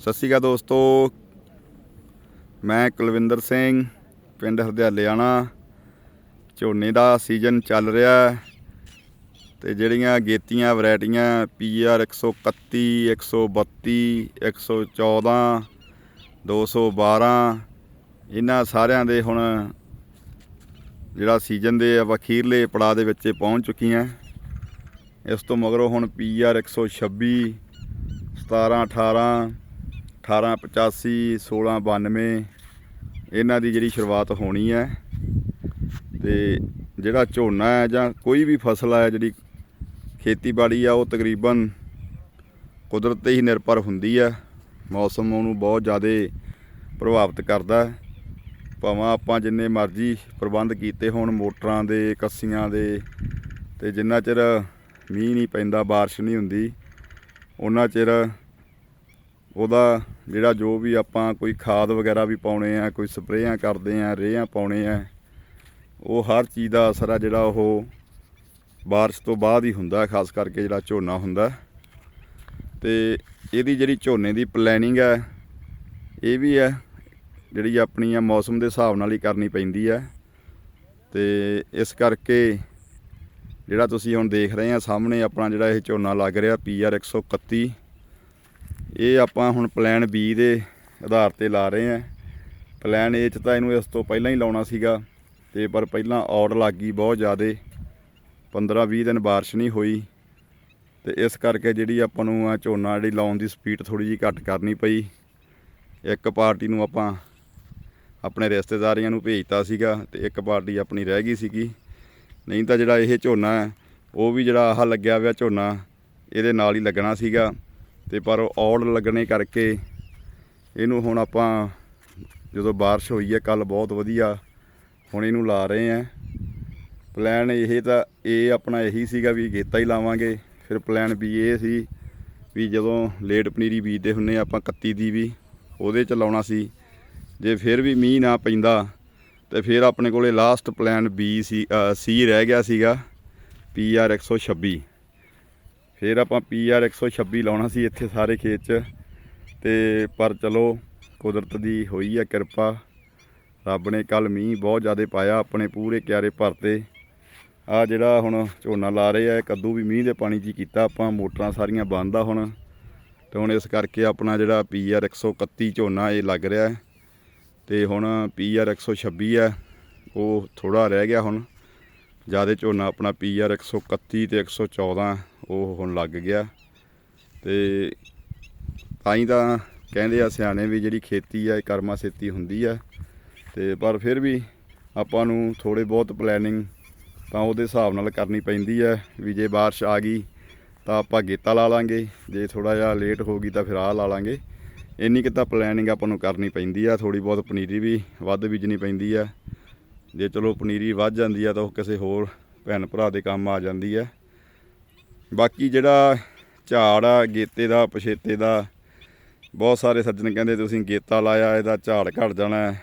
ਸਤਿ ਸ਼੍ਰੀ ਅਕਾਲ ਦੋਸਤੋ। ਮੈਂ ਕੁਲਵਿੰਦਰ ਸਿੰਘ, ਪਿੰਡ ਹਰਦਿਆਲਿਆਣਾ। ਝੋਨੇ ਦਾ ਸੀਜ਼ਨ ਚੱਲ ਰਿਹਾ ਹੈ ਤੇ ਜਿਹੜੀਆਂ ਗੇਤੀਆਂ, ਵੈਰਾਈਟੀਆਂ ਪੀਆਰ 131 132 114 212 ਇਹਨਾਂ ਸਾਰਿਆਂ ਦੇ ਹੁਣ ਜਿਹੜਾ ਸੀਜ਼ਨ ਦੇ ਅਖੀਰਲੇ ਪੜਾਅ ਦੇ ਵਿੱਚ ਪਹੁੰਚ ਚੁੱਕੀਆਂ। ਇਸ ਤੋਂ ਮਗਰੋਂ ਹੁਣ ਪੀਆਰ 126 17 18 1885 1692 ਇਹਨਾਂ ਦੀ ਜਿਹੜੀ ਸ਼ੁਰੂਆਤ ਹੋਣੀ ਹੈ। ਤੇ ਜਿਹੜਾ ਝੋਨਾ ਹੈ ਜਾਂ ਕੋਈ ਵੀ ਫਸਲ ਹੈ ਜਿਹੜੀ ਖੇਤੀਬਾੜੀ ਆ, ਉਹ ਤਕਰੀਬਨ ਕੁਦਰਤ ਤੇ ਹੀ ਨਿਰਭਰ ਹੁੰਦੀ ਹੈ। ਮੌਸਮ ਉਹਨੂੰ ਬਹੁਤ ਜ਼ਿਆਦਾ ਪ੍ਰਭਾਵਿਤ ਕਰਦਾ ਭਾਵੇਂ ਆਪਾਂ ਜਿੰਨੇ ਮਰਜ਼ੀ ਪ੍ਰਬੰਧ ਕੀਤੇ ਹੋਣ, ਮੋਟਰਾਂ ਦੇ, ਕੱਸੀਆਂ ਦੇ, ਤੇ ਜਿੰਨਾ ਚਿਰ ਮੀਂਹ ਨਹੀਂ ਪੈਂਦਾ, ਬਾਰਿਸ਼ ਨਹੀਂ ਹੁੰਦੀ, ਉਹਨਾਂ ਚਿਰ ਉਹਦਾ ਜਿਹੜਾ ਜੋ ਵੀ ਆਪਾਂ ਕੋਈ ਖਾਦ ਵਗੈਰਾ ਵੀ ਪਾਉਣੇ ਆ, ਕੋਈ ਸਪਰੇਆਂ ਕਰਦੇ ਆ, ਰੇਹਾਂ ਪਾਉਣੇ ਆ, ਉਹ ਹਰ ਚੀਜ਼ ਦਾ ਅਸਰ ਆ ਜਿਹੜਾ ਉਹ ਬਾਰਿਸ਼ ਤੋਂ ਬਾਅਦ ਹੀ ਹੁੰਦਾ, ਖਾਸ ਕਰਕੇ ਜਿਹੜਾ ਝੋਨਾ ਹੁੰਦਾ। ਤੇ ਇਹਦੀ ਜਿਹੜੀ ਝੋਨੇ ਦੀ ਪਲੈਨਿੰਗ ਹੈ ਇਹ ਵੀ ਹੈ ਜਿਹੜੀ ਆਪਣੀ ਆ ਮੌਸਮ ਦੇ ਹਿਸਾਬ ਨਾਲ ਹੀ ਕਰਨੀ ਪੈਂਦੀ ਹੈ ਤੇ ਇਸ ਕਰਕੇ ਜਿਹੜਾ ਤੁਸੀਂ ਹੁਣ ਦੇਖ ਰਹੇ ਆ ਸਾਹਮਣੇ ਆਪਣਾ ਜਿਹੜਾ ਇਹ ਝੋਨਾ ਲੱਗ ਰਿਹਾ ਪੀਆਰ 131 ਇਹ ਆਪਾਂ ਹੁਣ ਪਲਾਨ B ਦੇ ਆਧਾਰ ਤੇ ਲਾ ਰਹੇ ਆ ਪਲਾਨ A ਚ ਤਾਂ ਇਹਨੂੰ ਇਸ ਤੋਂ ਪਹਿਲਾਂ ਹੀ ਲਾਉਣਾ ਸੀਗਾ, ਤੇ ਪਰ ਪਹਿਲਾਂ ਔੜ ਲੱਗ ਗਈ ਬਹੁਤ ਜ਼ਿਆਦੇ। 15-20 ਦਿਨ ਬਾਰਿਸ਼ ਨਹੀਂ ਹੋਈ, ਤੇ ਇਸ ਕਰਕੇ ਜਿਹੜੀ ਆਪਾਂ ਨੂੰ ਆ ਝੋਨਾ ਜਿਹੜੀ ਲਾਉਣ ਦੀ ਸਪੀਡ ਥੋੜੀ ਜਿਹੀ ਘੱਟ ਕਰਨੀ ਪਈ। ਇੱਕ ਪਾਰਟੀ ਨੂੰ ਆਪਾਂ ਆਪਣੇ ਰਿਸ਼ਤੇਦਾਰੀਆਂ ਨੂੰ ਭੇਜਤਾ ਸੀਗਾ, ਤੇ ਇੱਕ ਪਾਰਟੀ ਆਪਣੀ ਰਹਿ ਗਈ ਸੀਗੀ। ਨਹੀਂ ਤਾਂ ਜਿਹੜਾ ਇਹ ਝੋਨਾ ਹੈ, ਉਹ ਵੀ ਜਿਹੜਾ ਆਹ ਲੱਗਿਆ ਹੋਇਆ ਝੋਨਾ, ਇਹਦੇ ਨਾਲ ਹੀ ਲੱਗਣਾ ਸੀਗਾ। ਤੇ ਪਰ ਔਲ ਲੱਗਣੇ ਕਰਕੇ ਇਹਨੂੰ ਹੁਣ ਆਪਾਂ ਜਦੋਂ ਬਾਰਿਸ਼ ਹੋਈ ਹੈ ਕੱਲ ਬਹੁਤ ਵਧੀਆ ਹੁਣ ਇਹਨੂੰ ਲਾ ਰਹੇ ਆ ਪਲਾਨ ਇਹ ਤਾਂ ਇਹ ਆਪਣਾ ਇਹੀ ਸੀਗਾ ਵੀ ਗੇਤਾ ਹੀ ਲਾਵਾਂਗੇ। ਫਿਰ ਪਲਾਨ ਵੀ ਇਹ ਸੀ ਵੀ ਜਦੋਂ ਲੇਟ ਪਨੀਰੀ ਬੀਜਦੇ ਹੁੰਨੇ ਆ ਆਪਾਂ ਕੱਤੀ ਦੀ ਵੀ, ਉਹਦੇ ਚ ਲਾਉਣਾ ਸੀ। ਜੇ ਫਿਰ ਵੀ ਮੀਂਹ ਨਾ ਪੈਂਦਾ, ਤੇ ਫਿਰ ਆਪਣੇ ਕੋਲੇ last plan B C C ਰਹਿ ਗਿਆ ਸੀਗਾ PR 126 ਫਿਰ ਆਪਾਂ PR 126 ਲਾਉਣਾ ਸੀ ਇੱਥੇ ਸਾਰੇ ਖੇਤ 'ਚ। ਤੇ ਪਰ ਚਲੋ, ਕੁਦਰਤ ਦੀ ਹੋਈ ਆ ਕਿਰਪਾ। ਰੱਬ ਨੇ ਕੱਲ ਮੀਂਹ ਬਹੁਤ ਜ਼ਿਆਦਾ ਪਾਇਆ ਆਪਣੇ ਪੂਰੇ ਕਿਆਰੇ ਭਰਤੇ ਆ ਜਿਹੜਾ ਹੁਣ ਝੋਨਾ ਲਾ ਰਹੇ ਆ ਕੱਦੂ ਵੀ ਮੀਂਹ ਦੇ ਪਾਣੀ 'ਚ ਹੀ ਕੀਤਾ ਆਪਾਂ, ਮੋਟਰਾਂ ਸਾਰੀਆਂ ਬੰਦ ਆ ਹੁਣ। ਤੇ ਹੁਣ ਇਸ ਕਰਕੇ ਆਪਣਾ ਜਿਹੜਾ PR 131 ਝੋਨਾ ਇਹ ਲੱਗ ਰਿਹਾ। ਹੈ ਤੇ ਹੁਣ PR 126 ਹੈ ਉਹ ਥੋੜਾ ਰਹਿ ਗਿਆ ਹੁਣ। ਜ਼ਿਆਦਾ ਝੋਨਾ ਆਪਣਾ PR 131 ਤੇ 114 ਉਹ ਹੁਣ ਲੱਗ ਗਿਆ ਤੇ ਤਾਂ ਹੀ ਤਾਂ ਕਹਿੰਦੇ ਆ ਸਿਆਣੇ ਵੀ ਜਿਹੜੀ ਖੇਤੀ ਆ, ਇਹ ਕਰਮਾ ਸੇਤੀ ਹੁੰਦੀ ਆ। ਤੇ ਪਰ ਫਿਰ ਵੀ ਆਪਾਂ ਨੂੰ ਥੋੜੇ ਬਹੁਤ ਪਲੈਨਿੰਗ ਤਾਂ ਉਹਦੇ ਹਿਸਾਬ ਨਾਲ ਕਰਨੀ ਪੈਂਦੀ ਹੈ ਵੀ ਜੇ ਬਾਰਿਸ਼ ਆ ਗਈ ਤਾਂ ਆਪਾਂ ਗੇਤਾ ਲਾ ਲਾਂਗੇ, ਜੇ ਥੋੜਾ ਜਿਹਾ ਲੇਟ ਹੋ ਗਈ ਤਾਂ ਫਿਰ ਆਹ ਲਾ ਲਾਂਗੇ। ਇੰਨੀ ਕੁ ਤਾਂ ਪਲੈਨਿੰਗ ਆਪਾਂ ਨੂੰ ਕਰਨੀ ਪੈਂਦੀ ਆ ਥੋੜੀ ਬਹੁਤ ਪਨੀਰੀ ਵੀ ਵੱਧ ਬੀਜਣੀ ਪੈਂਦੀ ਆ। ਜੇ ਚਲੋ ਪਨੀਰੀ ਵੱਧ ਜਾਂਦੀ ਆ ਤਾਂ ਉਹ ਕਿਸੇ ਹੋਰ ਭੈਣ ਭਰਾ ਦੇ ਕੰਮ ਆ ਜਾਂਦੀ ਆ। ਬਾਕੀ ਜਿਹੜਾ ਝਾੜ ਆ, ਗੇਤੇ ਦਾ, ਪਛੇਤੇ ਦਾ, ਬਹੁਤ ਸਾਰੇ ਸੱਜਣ ਕਹਿੰਦੇ ਤੁਸੀਂ ਗੇਤਾ ਲਾਇਆ, ਇਹਦਾ ਝਾੜ ਘਟ ਜਾਣਾ।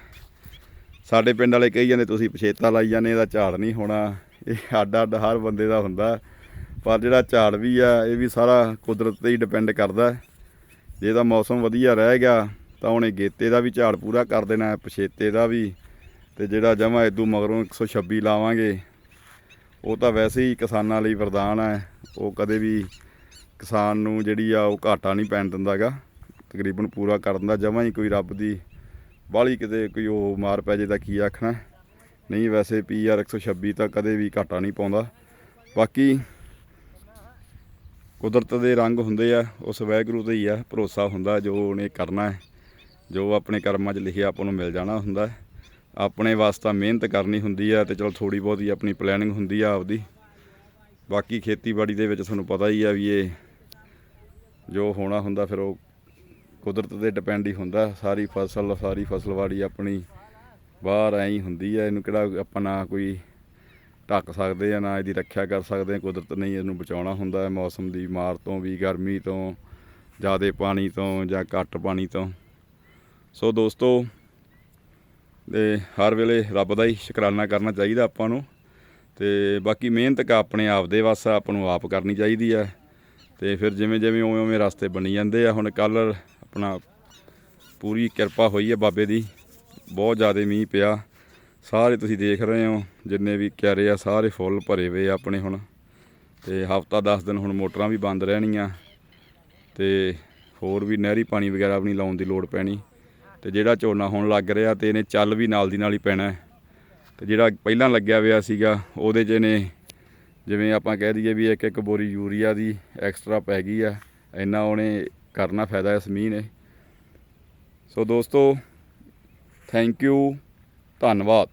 ਸਾਡੇ ਪਿੰਡ ਵਾਲੇ ਕਹੀ ਜਾਂਦੇ, ਤੁਸੀਂ ਪਛੇਤਾ ਲਾਈ ਜਾਂਦੇ, ਇਹਦਾ ਝਾੜ ਨਹੀਂ ਹੋਣਾ। ਇਹ ਅੱਡ ਅੱਡ ਹਰ ਬੰਦੇ ਦਾ ਹੁੰਦਾ। ਪਰ ਜਿਹੜਾ ਝਾੜ ਵੀ ਆ, ਇਹ ਵੀ ਸਾਰਾ ਕੁਦਰਤ ਤੇ ਹੀ ਡਿਪੈਂਡ ਕਰਦਾ। ਜੇ ਤਾਂ ਮੌਸਮ ਵਧੀਆ ਰਹਿ ਗਿਆ, ਤਾਂ ਉਹਨੇ ਗੇਤੇ ਦਾ ਵੀ ਝਾੜ ਪੂਰਾ ਕਰ ਦੇਣਾ, ਪਛੇਤੇ ਦਾ ਵੀ। ਤੇ ਜਿਹੜਾ ਜਮਾ ਇਦੂ ਮਗਰੋਂ 126 ਲਾਵਾਂਗੇ, ਉਹ ਤਾਂ ਵੈਸੇ ਹੀ ਕਿਸਾਨਾਂ ਲਈ ਵਰਦਾਨ ਹੈ। ਉਹ ਕਦੇ ਵੀ ਕਿਸਾਨ ਨੂੰ ਜਿਹੜੀ ਆ, ਉਹ ਘਾਟਾ ਨਹੀਂ ਪੈਣ ਦਿੰਦਾਗਾ। ਤਕਰੀਬਨ ਪੂਰਾ ਕਰ ਦਿੰਦਾ, ਜਮਾ ਹੀ ਕੋਈ ਰੱਬ ਦੀ ਬਾਹਲੀ ਕਿਤੇ ਕੋਈ ਉਹ ਮਾਰ ਪੈ ਜੇ ਤਾਂ ਕੀ ਆਖਣਾ। ਨਹੀਂ, ਵੈਸੇ ਪੀਆਰ 126 ਤਾਂ ਕਦੇ ਵੀ ਘਾਟਾ ਨਹੀਂ ਪਾਉਂਦਾ। ਬਾਕੀ ਕੁਦਰਤ ਦੇ ਰੰਗ ਹੁੰਦੇ ਆ, ਉਸ ਵੈਗਰੂ ਤੇ ਹੀ ਆ ਭਰੋਸਾ ਹੁੰਦਾ, ਜੋ ਉਹਨੇ ਕਰਨਾ ਹੈ, ਜੋ ਆਪਣੇ ਕਰਮਾਂ 'ਚ ਲਿਖਿਆ ਆਪਾਂ ਨੂੰ ਮਿਲ ਜਾਣਾ ਹੁੰਦਾ। ਹੈ। ਆਪਣੇ ਵਾਸਤਾ ਮਿਹਨਤ ਕਰਨੀ ਹੁੰਦੀ ਆ ਤੇ ਚਲ ਥੋੜੀ ਬਹੁਤੀ ਆਪਣੀ ਪਲੈਨਿੰਗ ਹੁੰਦੀ ਆ ਆਪਦੀ। ਬਾਕੀ ਖੇਤੀਬਾੜੀ ਦੇ ਵਿੱਚ ਤੁਹਾਨੂੰ ਪਤਾ ਹੀ ਆ ਵੀ ਇਹ ਜੋ ਹੋਣਾ ਹੁੰਦਾ ਫਿਰ ਉਹ ਕੁਦਰਤ ਤੇ ਡਿਪੈਂਡ ਹੀ ਹੁੰਦਾ। ਸਾਰੀ ਫਸਲ, ਸਾਰੀ ਫਸਲਵਾੜੀ ਆਪਣੀ ਬਾਹਰ ਐਂ ਹੀ ਹੁੰਦੀ ਆ, ਇਹਨੂੰ ਕਿਹੜਾ ਆਪਾਂ ਨਾ ਕੋਈ ਢੱਕ ਸਕਦੇ ਆ, ਨਾ ਇਹਦੀ ਰੱਖਿਆ ਕਰ ਸਕਦੇ ਆ, ਕੁਦਰਤ ਨੇ ਇਹਨੂੰ ਬਚਾਉਣਾ ਹੁੰਦਾ ਹੈ ਮੌਸਮ ਦੀ ਮਾਰ ਤੋਂ ਵੀ, ਗਰਮੀ ਤੋਂ, ਜ਼ਿਆਦਾ ਪਾਣੀ ਤੋਂ ਜਾਂ ਘੱਟ ਪਾਣੀ ਤੋਂ। ਸੋ ਦੋਸਤੋ ਤੇ ਹਰ ਵੇਲੇ ਰੱਬ ਦਾ ਹੀ ਸ਼ੁਕਰਾਨਾ ਕਰਨਾ ਚਾਹੀਦਾ ਆਪਾਂ ਨੂੰ। ਤੇ ਬਾਕੀ ਮਿਹਨਤ ਕਾ ਆਪਣੇ ਆਪ ਦੇ ਵਾਸਤੇ ਆ, ਆਪਾਂ ਨੂੰ ਆਪ ਕਰਨੀ ਚਾਹੀਦੀ ਹੈ ਤੇ ਫਿਰ ਜਿਵੇਂ ਜਿਵੇਂ ਉਵੇਂ ਉਵੇਂ ਰਸਤੇ ਬਣੀ ਜਾਂਦੇ ਆ ਹੁਣ ਕੱਲ ਆਪਣਾ ਪੂਰੀ ਕਿਰਪਾ ਹੋਈ ਹੈ ਬਾਬੇ ਦੀ। ਬਹੁਤ ਜ਼ਿਆਦਾ ਮੀਂਹ ਪਿਆ। ਸਾਰੇ ਤੁਸੀਂ ਦੇਖ ਰਹੇ ਹੋ ਜਿੰਨੇ ਵੀ ਕਿਆਰੇ ਆ ਸਾਰੇ ਫੁੱਲ ਭਰੇ ਹੋਏ ਆ ਆਪਣੇ ਹੁਣ। ਤੇ ਹਫਤਾ 10 ਦਿਨ ਹੁਣ ਮੋਟਰਾਂ ਵੀ ਬੰਦ ਰਹਿਣੀਆਂ। ਤੇ ਹੋਰ ਵੀ ਨਹਿਰੀ ਪਾਣੀ ਵਗੈਰਾ ਵੀ ਨਹੀਂ ਲਾਉਣ ਦੀ ਲੋੜ ਪੈਣੀ। ਤੇ ਜਿਹੜਾ ਝੋਨਾ ਹੁਣ ਲੱਗ ਰਿਹਾ ਤੇ ਇਹਨੇ ਚੱਲ ਵੀ ਨਾਲ ਦੀ ਨਾਲ ਹੀ ਪੈਣਾ ਹੈ। ਤੇ ਜਿਹੜਾ ਪਹਿਲਾਂ ਲੱਗਿਆ ਹੋਇਆ ਸੀਗਾ, ਉਹਦੇ 'ਚ ਇਹਨੇ ਜਿਵੇਂ ਆਪਾਂ ਕਹਿ ਦਈਏ ਵੀ ਇੱਕ ਇੱਕ ਬੋਰੀ ਯੂਰੀਆ ਦੀ ਐਕਸਟਰਾ ਪੈ ਗਈ ਆ ਇੰਨਾ ਉਹਨੇ ਕਰਨਾ ਫਾਇਦਾ ਇਸ ਮੀਂਹ ਨੇ ਸੋ ਦੋਸਤੋ ਥੈਂਕ ਯੂ ਧੰਨਵਾਦ